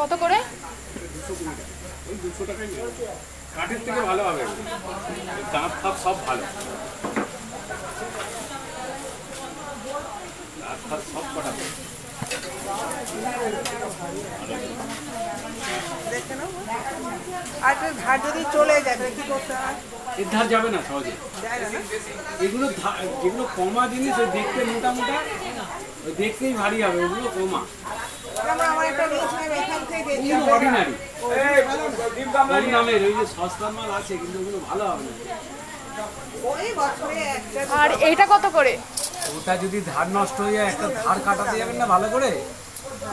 কত করে? ওই দুশো টাকাই কাঠের থেকে ভালো হবে। দাঁত ফাঁত সব ভালো। দাঁত সব কটা আর ধার যদি চলে যায় কি করতে হয়? এর ধার যাবে না সহজে। এগুলো যেগুলো কমা জিনিস দেখতে মোটা মোটা ওই দেখতেই ভারী হবে ওগুলো কমা অর্ডিনারি ওই যে মাল আছে কিন্তু ওগুলো ভালো হবে না। ওই বছরে একটা আর এইটা কত করে? ওটা যদি ধার নষ্ট হয়ে যায় একটা ধার কাটাতে যাবেন না ভালো করে?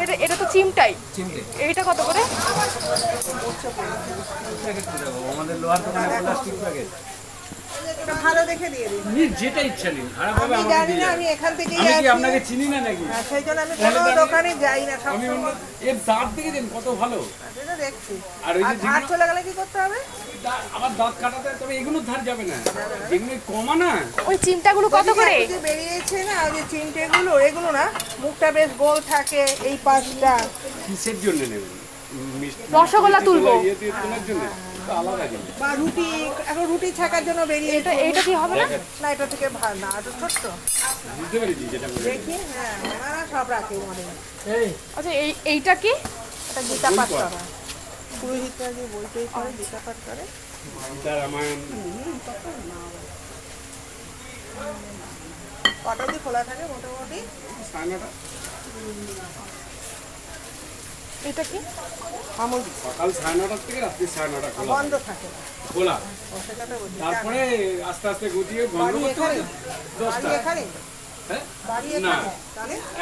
এটা এটা তো চিমটাই। চিমটে। এইটা কত করে? প্যাকেট করে দেবো আমাদের লোহার দোকানে প্লাস্টিক প্যাকেট ভালো দেখে দিয়ে দিই। আপনি যেটা ইচ্ছা নিন খারাপ হবে আমি জানি না আমি এখান থেকেই আমি কি আপনাকে চিনি না নাকি? হ্যাঁ, সেই জন্য আমি কোনো দোকানে যাই না সব আমি এর দাঁত দেখেছেন কত ভালো। সেটা দেখছি। আর ওই যে আর চলে গেলে কি করতে হবে? আবার দাঁত কাটাতে তবে এগুলো ধার যাবে না। যেগুলো কমা না। ওই চিমটাগুলো কত করে? যে বেরিয়েছে না ওই যে চিমটেগুলো এগুলো না মুখটা বেশ গোল থাকে এই পাশটা। কিসের জন্য নেবেন? রসগোল্লা তুলবো। ইয়ে দিয়ে তোলার জন্য? বা রুটি এখন রুটি ছাকার জন্য বেরিয়েছে এটা এইটা কি হবে না? না এটা থেকে ভালো না এটা ছোট্ট। দেখি হ্যাঁ সব রাখে মনে হয় আচ্ছা এই এইটা কি? এটা গীতা পাঠ করা। পুরোহিতরা যে বই টই করে গীতা পাঠ করে। রামায়ণ। কটা দিয়ে খোলা থাকে মোটামুটি? এটা কি? আমুল সকাল সাড়ে নটার থেকে রাত্রি সাড়ে নটা খোলা। বন্ধ থাকে। খোলা। তারপরে আস্তে আস্তে গতিয়ে বন্ধ করতে হবে? দশটা। হ্যাঁ? না।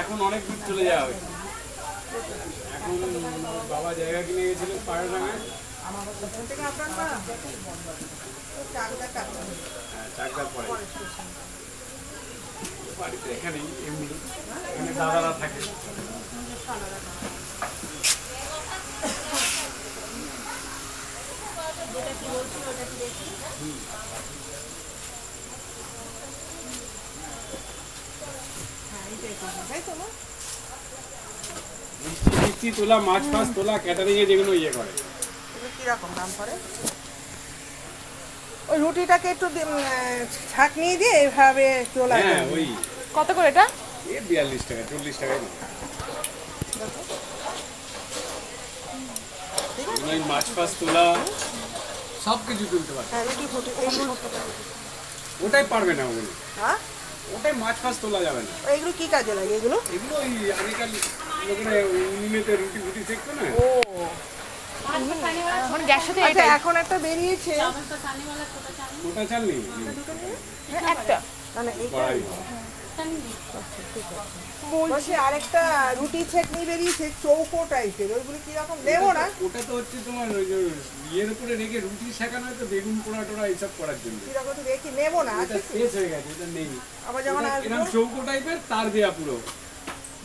এখন? অনেক দূর চলে যাওয়া হয়েছে। এখন বাবা জায়গা কিনে গেছিলেন পায়ের ডাঙায় ওখান থেকে আপনার না চাকদা কাটতে হ্যাঁ, চাকদার পরে বাড়িতে এখানেই এমনি। এখানে দাদারা থাকে তাই তো না মিষ্টি তোলা মাছ ফাছ তোলা ক্যাটারিং এ যেগুলো ইয়ে করে। কীরকম দাম পড়ে? ওই রুটিটাকে একটু ছাঁকনি দিয়ে এভাবে তোলা হ্যাঁ ওই কত করে এটা? এ বিয়াল্লিশ টাকা চল্লিশ। ওই মাছ ফাছ তোলা সব কিছু তুলতে পারে হ্যাঁ ওটাই পারবে না ওগুলো। হ্যাঁ? ওটাই মাছ ফাছ তোলা যাবে না। এইগুলো কি কাজে লাগে এগুলো? এগুলো ওই আগেকার লোকেরা উনুনেতে রুটি ফুটি সেকতো না? ও। এখন আচ্ছা এখন একটা বেরিয়েছে। ওটা একটা। বলছি আরেকটা রুটি ছেকনি বেরিয়েছে চৌকো টাইপের ওইগুলো কীরকম নেব না? ওটা তো হচ্ছে তোমার ওই যে ইয়ের উপরে রেখে রুটি শেখানো হয় তো বেগুন পোড়া টোড়া এইসব করার জন্য। কীরকম তো দেখি নেব না? এটা শেষ হয়ে গেছে এটা নেই। আবার যখন আসব? এরকম চৌকো টাইপের তার দেয়া পুরো।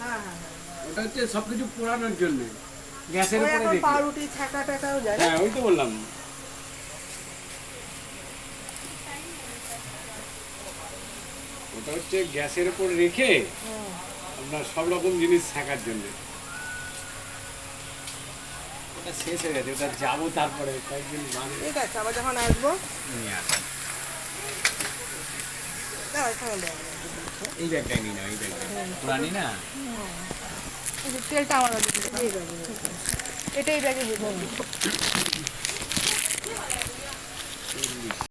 হ্যাঁ হ্যাঁ হ্যাঁ। ওটা হচ্ছে সবকিছু পোড়ানোর জন্য। গ্যাসের উপরে পাউরুটি ছাকা টাকাও যায়? হ্যাঁ ওই তো বললাম। ওটা হচ্ছে গ্যাসের উপর রেখে আপনার সব রকম জিনিস থাকার জন্য। ওটা শেষ হয়ে গেছে ওটা যাব তারপরে কয়েকদিন বাদে। ঠিক আছে আবার যখন আসব। নিয়ে আসব। এই এই ব্যাগটা পুরানি না? তেলটা আমার কাছে দিতে এটাই ব্যাগে